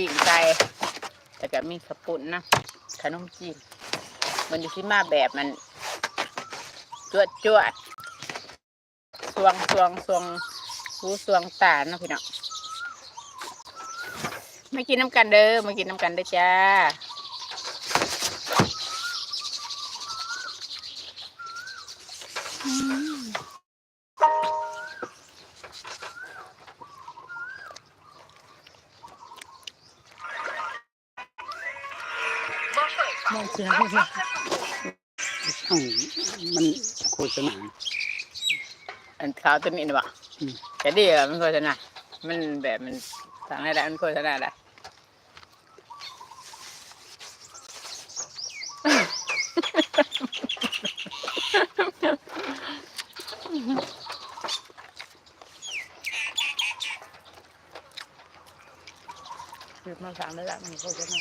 ปีนไก่แต่ก็มีขปุ่นนะขนมจีนมันอยู่ที่มาแบบมัน จวดจวดสวงสวงสวงรู้สวงตาเนาะพี่น้องมากินน้ำกันเด้อมากินน้ำกันเด้อจ้า เลยอ้าวมันโฆษณาอันขาวตัวนี้นะบ่อืมจะดีเหรอมันโฆษณามันแบบมันทางไหนได้มันโฆษณาได้คือมาฟังได้ละมันโฆษณา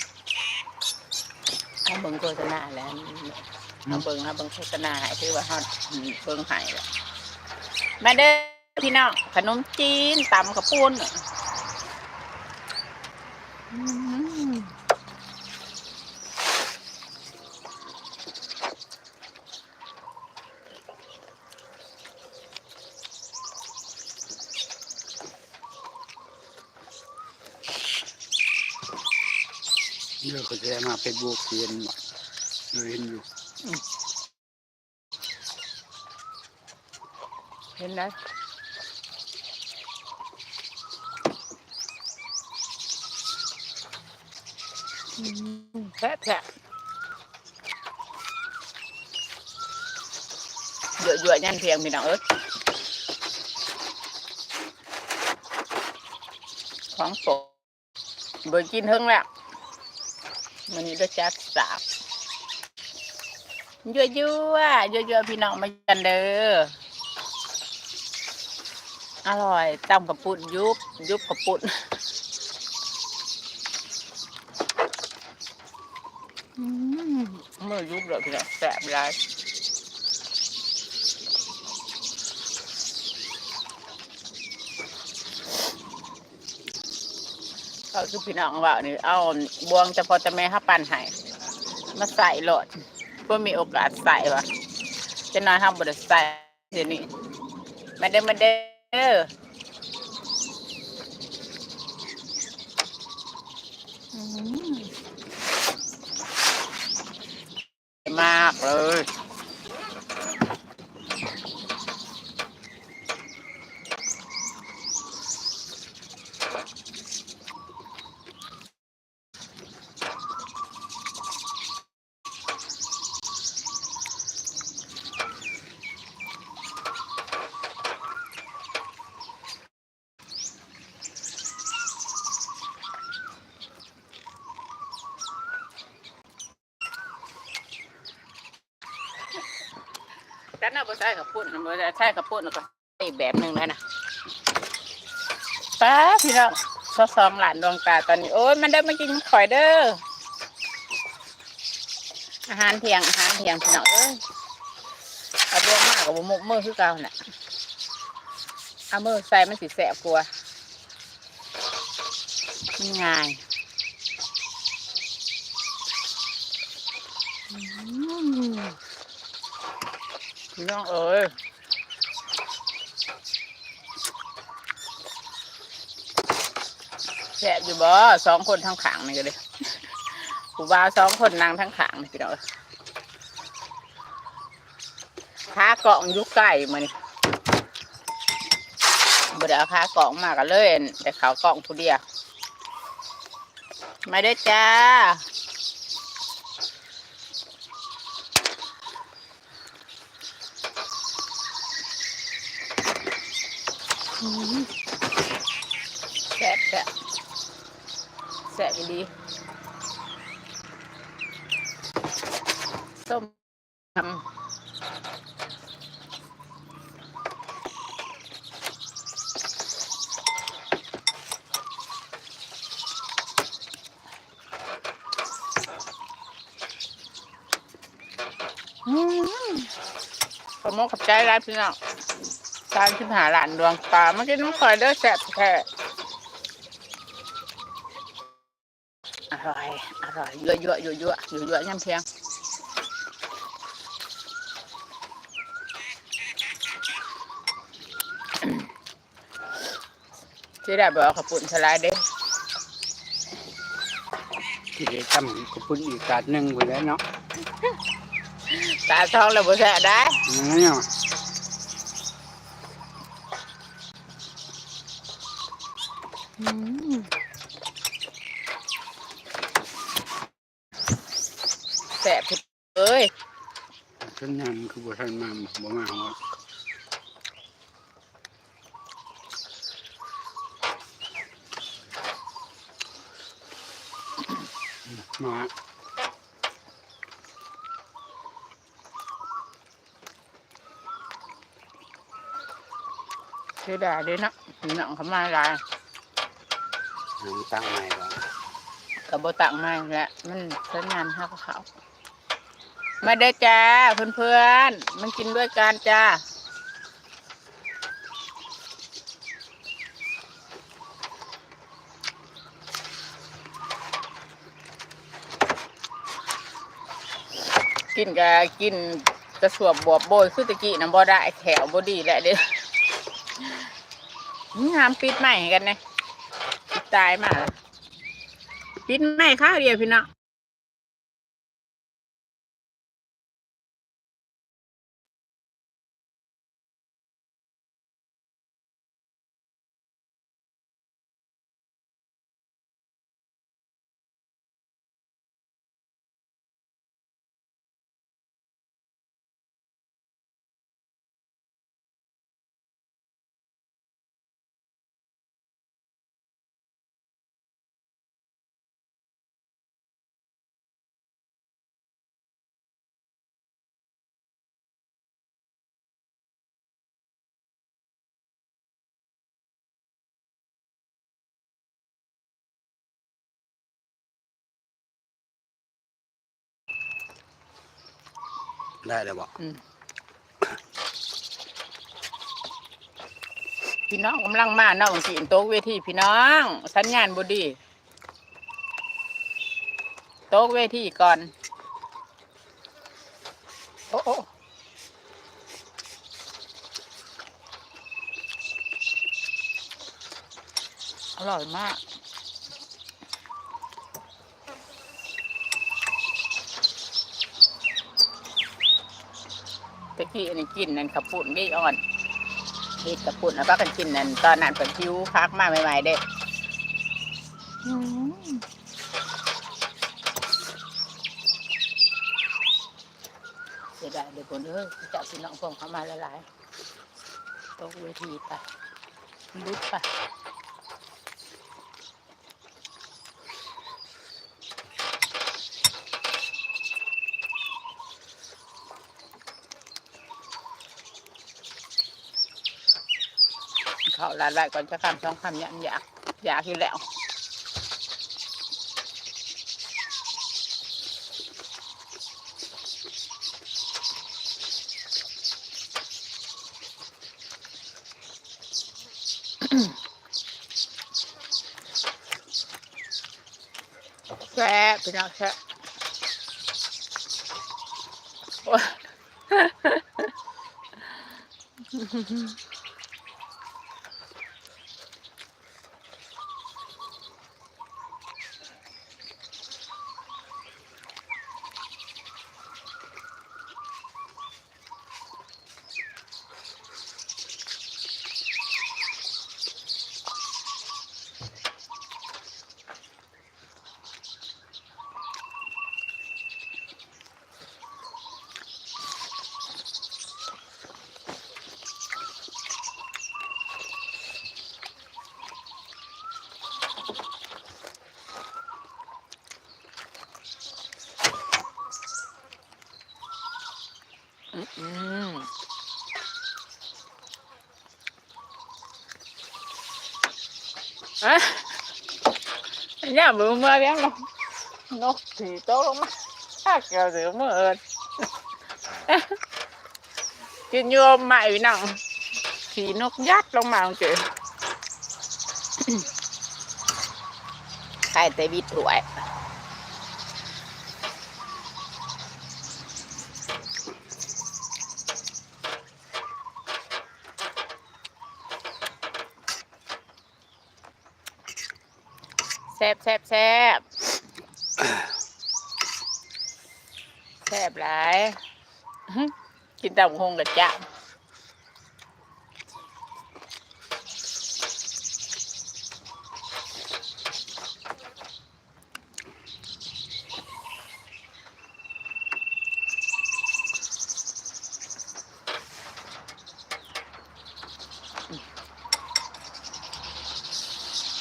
เาเบิ่งโฆษณาแล้วเอาเบิ่งเอาเบิ่งโฆษณาให้ถือว่าฮอดเบิ่งให้แล้วมาเด้อพี่น้องขนมจีนตำกระปุ้นอืม เดี๋ยวก็จะ มาเฟซบุ๊กเรียนบ่เลยเห็นอยู่ เห็นไหมอืมแท้แท้เยอะเยอะยันเพียงพี่น้องเอ้ยของโปรดเบอร์กินเฮิงแล้ว มันนี้ได้จัดสาบเยอะเยอะเยอะเยอะๆพี่น้องมากันเด้ออร่อยตำกระปุนยุบยุบกระปุนอืมเมื่อยุบเลยพี่น้องแสบร้าย เขาคือพี่น้องว่านี่เอาบวงจะพอจะแม่ห้าปันให้มาใส่โหลดเพื่อมีโอกาสใส่วะจะน้อยห้ามบไดใส่เดี๋ยวนี้มาเด้อมาเด้ออืมมากเลย น่าบ่ใช่กับปุ่นบ่ใช่กับปุ่นแล้วก็อีกแบบหนึ่งแล้วนะป้าพี่น้องสอสองหลานดวงตาตอนนี้ โอ้ยมันได้มากินข่อยเด้ออาหารเที่ยงอาหารเที่ยงพี่น้องเอ้ยเอาบวงมากกับมุกมือคือเก่าน่ะเอามือใส่มันสิแสบกลัวง่ายอืม พี่น้องเอ้ยแสบอยู่บ่สองคนทั้งขางนี่ก็เลยผู้บ่าวสองคนนั่งทั้งขางนี่พี่น้องเอ้าเกาะอยุกใกล้มานี่บดเอาขาเกาะมากันเลยแต่เขาเกาะผู้เดียวมาเด้อจ้า แสบแสบแสบอีดีส้มทำอืมขอมกขับใจร้ายพี่น้อง การชิมหาหลานดวงตาเมื่อกี้น้องคอยเด้อแสบแท้อร่อย อร่อยยั่วยั่วยั่วยั่วยั่วยั่วย่ำเพียงที่ได้บอกขาวปุ่นสไลด์เด้ที่ได้ทำกับปุ่นอีกกาดหนึ่งไปแล้วเนาะตาทองแล้วบ่แซ่ได้เนี่ย อืม แซ่บเอ้ยสัญญาณคือบ่ทันมาบ่มาหัวมาที่ได้เด้เนะพี่น้องเขามาลาย หาตั้งใหม่ก่อนกับโบตังมาอีกแล้วมันสัญญาณห้าเขามาได้จ้าเพื่อนๆมันกินด้วยกันจ้ากินกะกินกระสวบบวบโบยคือตะกี้น้ำบ่ได้แถวบ่ดีแหละเด้อนี่ห้ามปิดใหม่กันนะปิด ตายมาปิดไม่ข้าวเดียวพี่น้อง ได้แล้วบ่พี่น้องกำลังมาเนาะบางทีโต๊ะเวทีพี่น้อง สัญญาณบดี โต๊ะเวทีก่อน โอ้โอ้อร่อยมาก ตะกี้อันนี้กินนั่นขับปุ่นไม่อ่อนเฮ็ดขับปุ่นแล้วก็กันกินนั่นตอนนั้นเป็นคิวพักมาใหม่ๆเด้อืมเสียดายเด็กคนเอ้ยจ้าพี่น้องพงเข้ามาหลายๆตกเวทีไปลุกไปาหลายๆก่อนจะคำสองคำยันอยากอยากอยู่แล้วแซ่บพี่น้องแซ่บโอ้ย อะเนี่ยมือมาเลี้ยงนกนกสีโตลงมาถ้าเกี่ยวถือมือเอิญกินโยมใหม่พี่น้องสีนกยัดลงมาเจอใคร แซ่บแซ่บแซ่บแซ่บหลายกินตำคงกับจ้า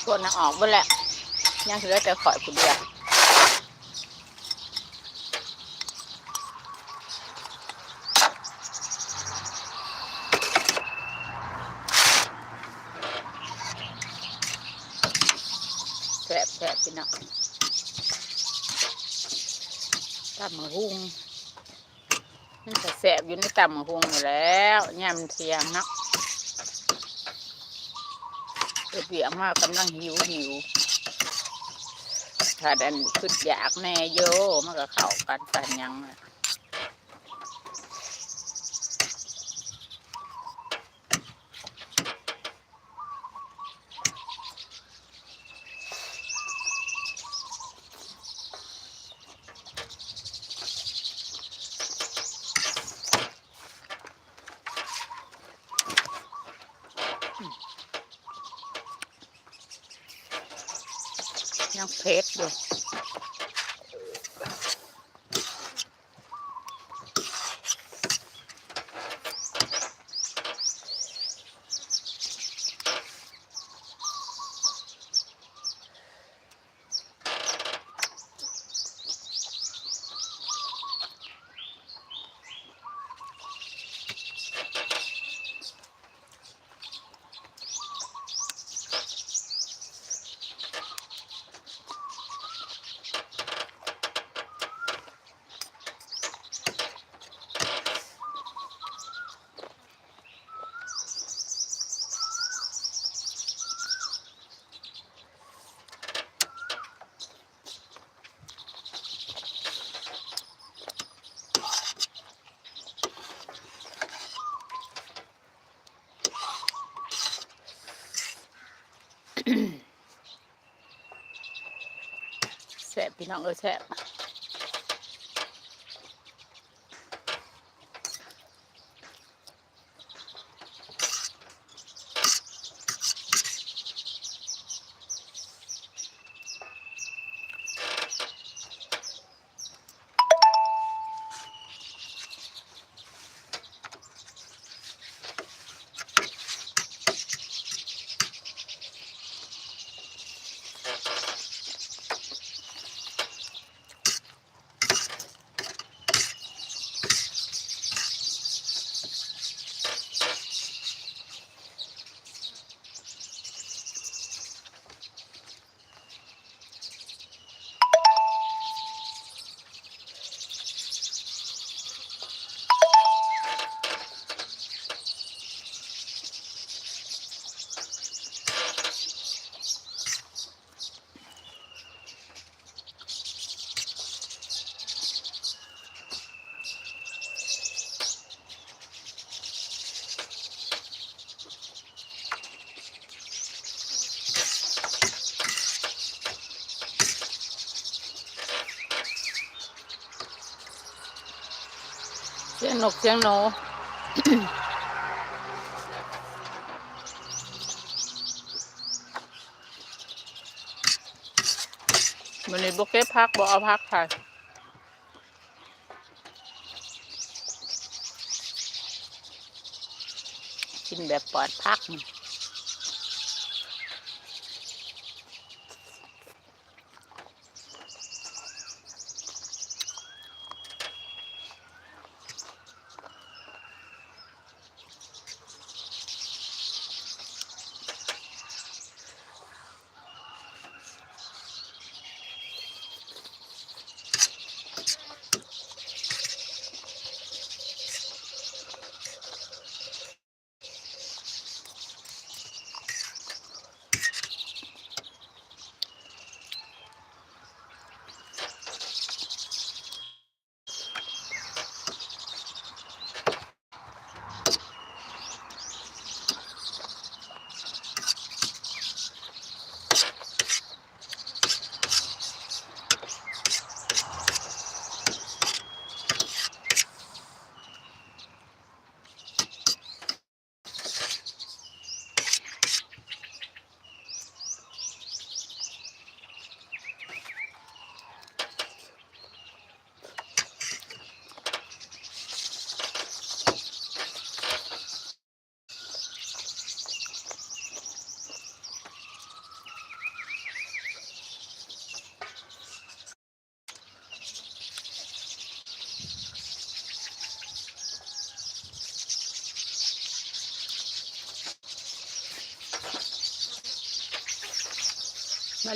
กดน้ำออกเบ่แหละ ยังเหลือแต่ข่อยผู้เดียวแสบแสบพี่น้องตำมะฮุงมันก็แสบอยู่ในตำมะฮุงอยู่แล้วยามเทียงเนาะเกิดเบียงมากกำลังหิวหิว ถ้าดันขึ้นอยากแน่โยมันก็เข้ากันกันยัง เพชรอยู่ แสบพี่น้องเออแสบเสียง นกเสียงโนมันนี่บกเก็บพักบอกเอาพักค่ะกินแบบปลอดพักนี่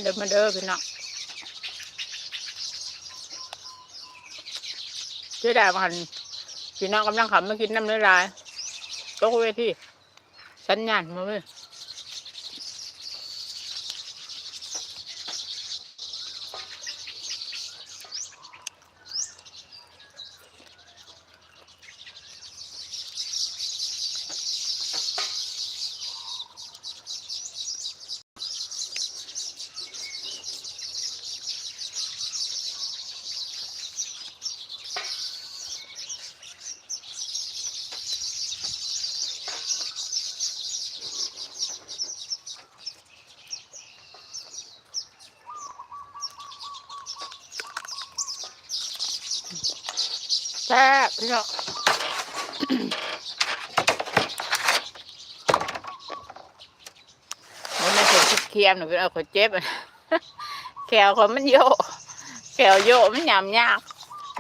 เดินมาเด้อพี่น้องเจ๊ดาพันพี่น้องกำลังขับมากินน้ำเนื้อลายตกเวทีสัญญาณมาเลย ซ่บพี่น้องมันไม่ใช่ชิดเคียมหนูเป็นเอาขนเจ็บแขวคนมันโยกแขวโยกมันยำยาก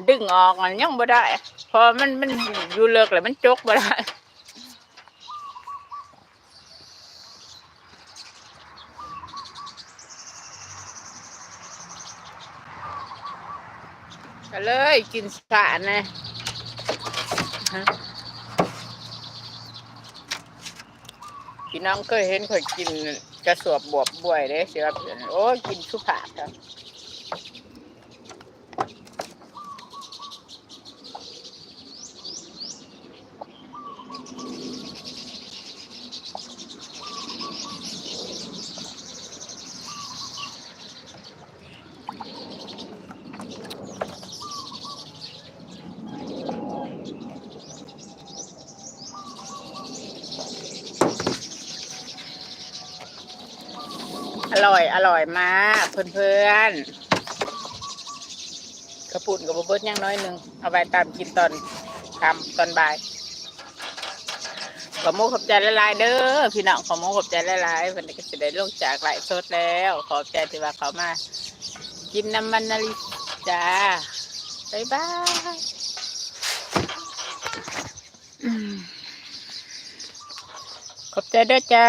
ดึงออกมันยังบ่ได้เพอมันมันอยู่เลิกแล้วมันจกบ่ได้เลยกินสานะฮะ พี่น้องเคยเห็นคยกินกระสวบบวบบวยเด้เสียบโอ้ยกินสุภาพครับ อร่อยอร่อยมากเพื่อนๆกระปุ่นกับบเบิดย่างน้อยหนึ่งเอาไปตามกินตอนทำตอนบ่ายขอโมขอบใจละลายเด้อพี่น้องขอโมขอบใจละลายๆวันนี้ก็จะได้ลงจากไหลสดแล้ว ขอบใจที่ว่าเขามา กินน้ำมันนาฬิจ้าบ๊ายบายขอบใจด้อจ้า